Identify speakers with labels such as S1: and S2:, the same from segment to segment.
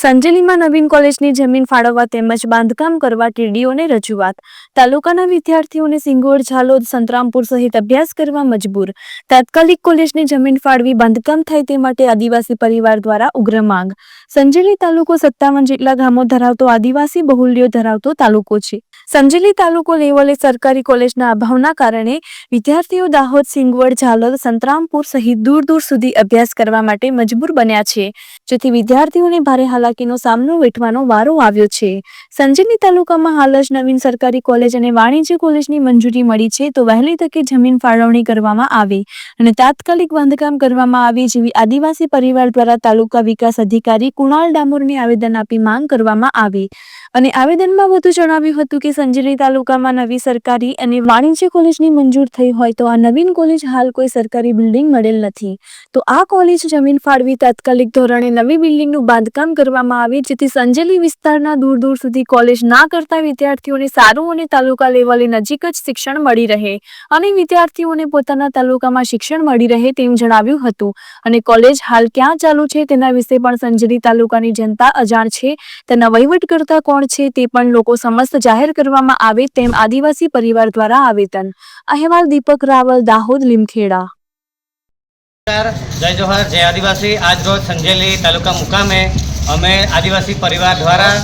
S1: સંજેલીમાં નવીન કોલેજની જમીન ફાળવવા તેમજ બાંધકામ કરવા ટીડીઓને રજૂઆત. તાલુકાના વિદ્યાર્થીઓને સિંગોડ ઝાલોદ, સંતરામપુર સહિત અભ્યાસ કરવા મજબૂર. તાત્કાલિક કોલેજની જમીન ફાળવી બાંધકામ થાય તે માટે આદિવાસી પરિવાર દ્વારા ઉગ્ર માંગ. સંજેલી તાલુકો સત્તાવન જેટલા ગામો ધરાવતો આદિવાસી બહુલ્યો ધરાવતો તાલુકો છે. સંજેલી તાલુકો લેવલે સરકારી કોલેજના અભાવના કારણે વિદ્યાર્થીઓ દાહોદ, સિંગવડ, ઝાલોદ, સંતરામપુર સહિત દૂર દૂર સુધી અભ્યાસ કરવા માટે મજબૂર બન્યા છે. જેથી વિદ્યાર્થીઓને ભારે હાલાકીનો સામનો વેઠવાનો વારો આવ્યો છે. સંજયની તાલુકામાં હાલ જ નવીન સરકારી કોલેજ અને વાણિજ્ય કોલેજની મંજૂરી મળી છે તો વહેલી તકે જમીન ફાળવણી કરવામાં આવે અને તાત્કાલિક બાંધકામ કરવામાં આવે જેવી આદિવાસી પરિવાર દ્વારા તાલુકા વિકાસ અધિકારી કુણાલ ડામોરને આવેદન આપી માંગ કરવામાં આવી. અને આવેદનમાં વધુ જણાવ્યું હતું કે સંજેલી તાલુકામાં નવી સરકારી અને વાણિજ્ય કોલેજની મંજૂર થઈ હોય તો આ નવીન કોલેજ હાલ કોઈ સરકારી બિલ્ડિંગ મળેલ નથી. તો આ કોલેજ જમીન ફાળવી તાત્કાલિક ધોરણે નવી બિલ્ડિંગનું બાંધકામ કરવામાં આવી, જેથી સંજેલી વિસ્તારના દૂર દૂર સુધી કોલેજ ના કરતા વિદ્યાર્થીઓને સારું અને તાલુકા લેવલે નજીક જ શિક્ષણ મળી રહે અને વિદ્યાર્થીઓને પોતાના તાલુકામાં શિક્ષણ મળી રહે તેમ જણાવ્યું હતું. અને કોલેજ હાલ ક્યાં ચાલુ છે તેના વિશે પણ સંજેલી તાલુકાની જનતા અજાણ છે. તેના વહીવટ કરતા કોણ છે તે પણ લોકો સમસ્ત જાહેર કરવામાં આવે તેમ આદિવાસી પરિવાર દ્વારા આવેદન. અહેવાલ દીપક રાવલ, દાહોદ, લીમખેડા.
S2: જય જોહર જય આદિવાસી. આજ રોજ સંજેલી તાલુકા મુકામે અમે આદિવાસી પરિવાર દ્વારા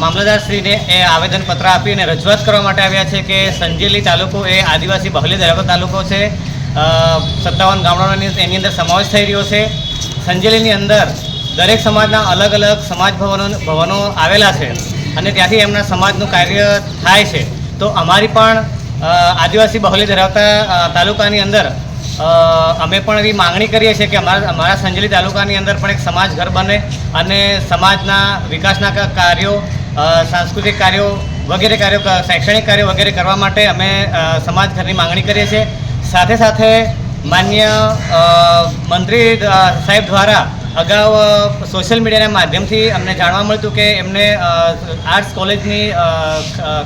S2: મામલતદારશ્રીને એ આવેદનપત્ર આપી અને રજૂઆત કરવા માટે આવ્યા છે કે સંજેલી તાલુકો એ આદિવાસી બહલી ધરાવતો તાલુકો છે. સત્તાવન ગામડાઓની એની અંદર સમાવેશ થઈ રહ્યો છે. સંજેલીની અંદર દરેક સમાજના અલગ અલગ સમાજ ભવનો ભવનો આવેલા છે અને ત્યાંથી એમના સમાજનું કાર્ય થાય છે. તો અમારી પણ આદિવાસી બહુલ્ય ધરાવતા તાલુકાની અંદર અમે પણ એવી માંગણી કરીએ છીએ કે અમારા અમારા સંજલી તાલુકાની અંદર પણ એક સમાજ ઘર બને અને સમાજના વિકાસના કાર્યો સાંસ્કૃતિક કાર્યો વગેરે કાર્યો શૈક્ષણિક કાર્યો વગેરે કરવા માટે અમે સમાજ ઘરની માંગણી કરીએ છીએ. સાથે સાથે માન્ય મંત્રી સાહેબ દ્વારા અગાઉ સોશિયલ મીડિયાના માધ્યમથી અમને જાણવા મળતું કે એમને આર્ટ્સ કોલેજની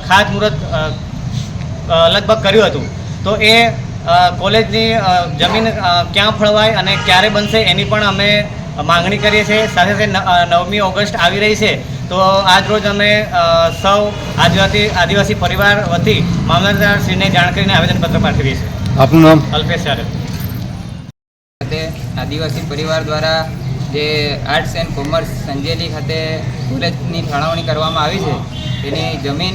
S2: ખાતમુહૂર્ત લગભગ કર્યું હતું. તો એ કોલેજની જમીન ક્યાં ફળવાય અને ક્યારે બનશે એની પણ અમે માંગણી કરીએ છીએ. સાથે સાથે ન- નવમી ઓગસ્ટ આવી રહી છે તો આજ રોજ અમે સૌ આદિવાસી આદિવાસી પરિવાર વતી મામલતદારશ્રીને જાણ કરીને આવેદનપત્ર પાઠવીએ છીએ.
S3: આપનું નામ?
S2: અલ્પેશ
S4: ખાતે આદિવાસી પરિવાર દ્વારા જે આર્ટ્સ એન્ડ કોમર્સ સંજેલી ખાતે કોલેજની ફાળવણી કરવામાં આવી છે. તેની જમીન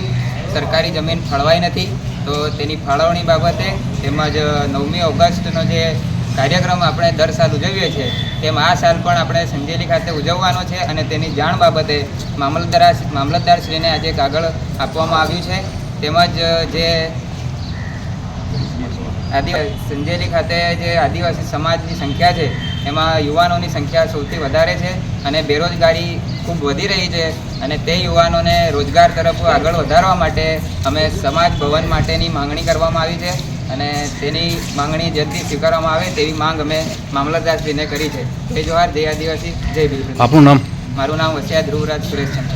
S4: સરકારી જમીન ફળવાઈ નથી. તો તેની ફાળવણી બાબતે તેમજ નવમી ઓગસ્ટનો જે કાર્યક્રમ આપણે દર સાલ ઉજવીએ છીએ, તેમ આ સાલ પણ આપણે સંજેલી ખાતે ઉજવવાનો છે અને તેની જાણ બાબતે મામલતદાર મામલતદારશ્રીને આજે કાગળ આપવામાં આવ્યું છે. તેમજ જે આદિ સંજેલી ખાતે જે આદિવાસી સમાજની સંખ્યા છે એમાં યુવાનોની સંખ્યા સૌથી વધારે છે અને બેરોજગારી ખૂબ વધી રહી છે અને તે યુવાનોને રોજગાર તરફ આગળ વધારવા માટે અમે સમાજ ભવન માટેની માંગણી કરવામાં આવી છે અને તેની માંગણી જલ્દી સ્વીકારવામાં આવે તેવી માંગ અમે મામલતદારશ્રીને કરી છે. જય જોહાર જય આદિવાસી જય બિલ
S3: આપનું નામ?
S4: મારું નામ વસિયા ધ્રુવરાજ સુરેશ ચંદ્ર